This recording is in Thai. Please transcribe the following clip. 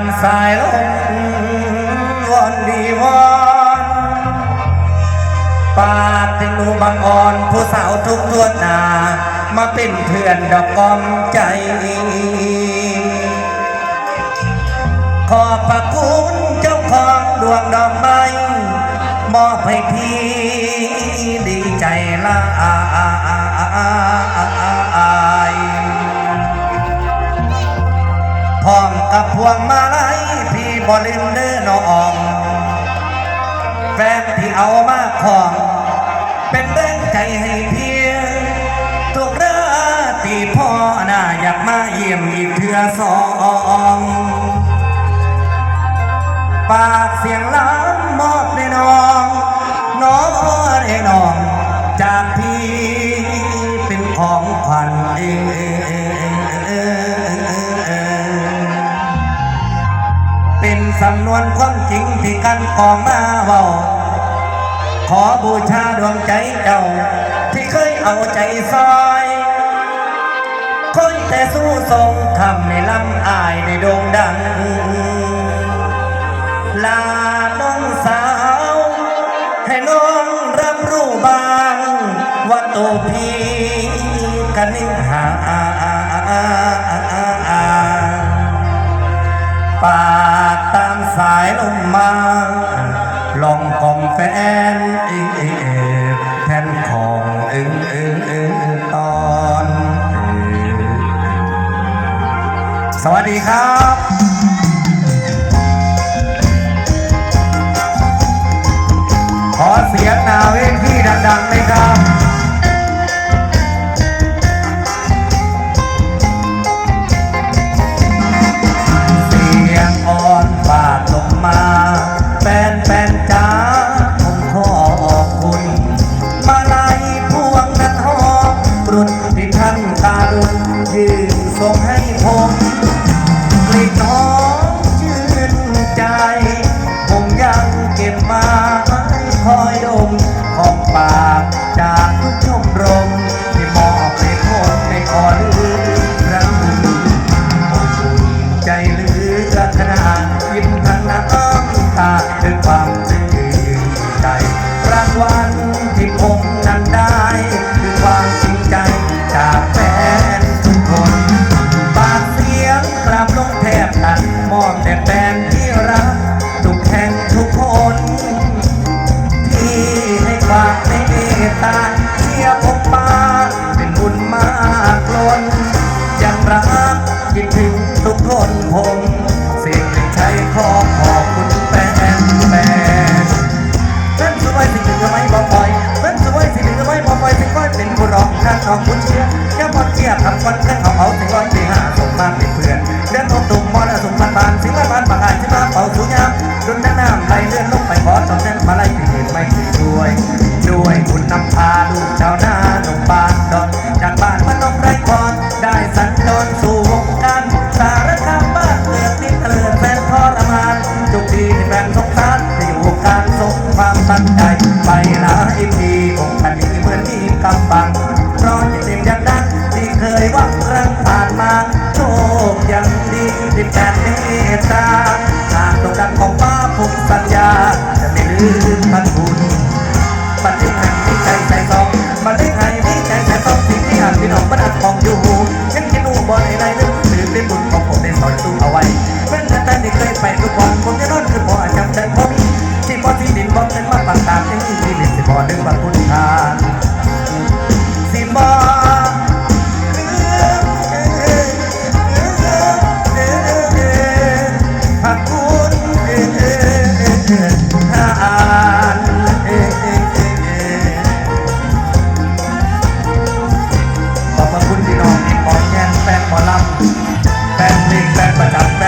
ามสายลมวอนดีวอนปาดถึงหนูบางอ่อนผู้สาวทุกทวนหนา มาเป็นเพื่อนดอกกอมใจ ขอบพระคุณเจ้าของดวงดอกไม้มอบให้พี่ดีใจละอายพร้อม กับพวงมาลัยพี่บอลิมเด้อน้องแฟนที่เอามาของ เป็นแรงใจให้เพียงทุกราตรีพ่อน่าอยากมาเยี่ยมอีกเทือสองปากเสียงล้ำมอบในน้อง น้องในน้อง จากพี่เป็นของขวัญเอง วนความจริงที่กันกองมาเบาขอบูชาดวงใจเจ้า ที่เคยเอาใจซอยคนแต่สู้ทรงคำในลำอายในโด่งดัง ลาน้องสาว ให้น้องรับรู้บ้าง ว่าตัวพี่กันนิ่งหา ดีครับ ตาเชียร์ผมมาเป็นบุญมากล้นยังรักคิดถึงทุกคนผมเสิ่งที่ใช้ขอขอบคุณแฟนแฟนเพื่อนสวยสิ่งหนึ่งทำไมบอกปล่อยเพื่อนสวยสิ่งหนึ่งทำไมบอกปล่อยสิ่งก้อยเป็นผู้ร้องท่านน้องคุณเชียร์แค่พอเทียบทำคนแค่เขาเอาสิ่งก้อนที่หาส่งมาเป็นเพื่อนเดินทงตุ่มมอนสุ่มบานบานสิ่งบ้านบานปากอายที่งมาเป่าสูงยามดุนน้ำน้ำไหลเลื่อนลงไปขอตอบแทนมาไล่ที่เห็นไม่ถึงด้วย ด้วยคุณนำพาลูกชาวนาหนุ่มบ้านดอนจากบ้านมานมไรคอนได้สัญจรสู่วงการสารคามบ้านเกิดที่เตลิดแฟนทรมานทุกทีที่แฟนสงสารจะอยู่วงการสงความตั้งใจไปหลายทีองค์คันนี้เหมือนมีกำบังเพราะจะเต็มอย่างนั้นที่เคยวังรังผ่านมาโชคยังดีที่แฟนเมตตาหากตรงกันของฟ้าผูกสัญญาจะไม่ลืมพันบุญบัน ได้เอาไว้เพื่อแต่ที่เคยไปทุกวันผมจะนอนคือพอจำใจพอมีที่พอที่ดินบอกเป็นมาปากตามยังที่ดินสิพอดึงบัตรคุณทาน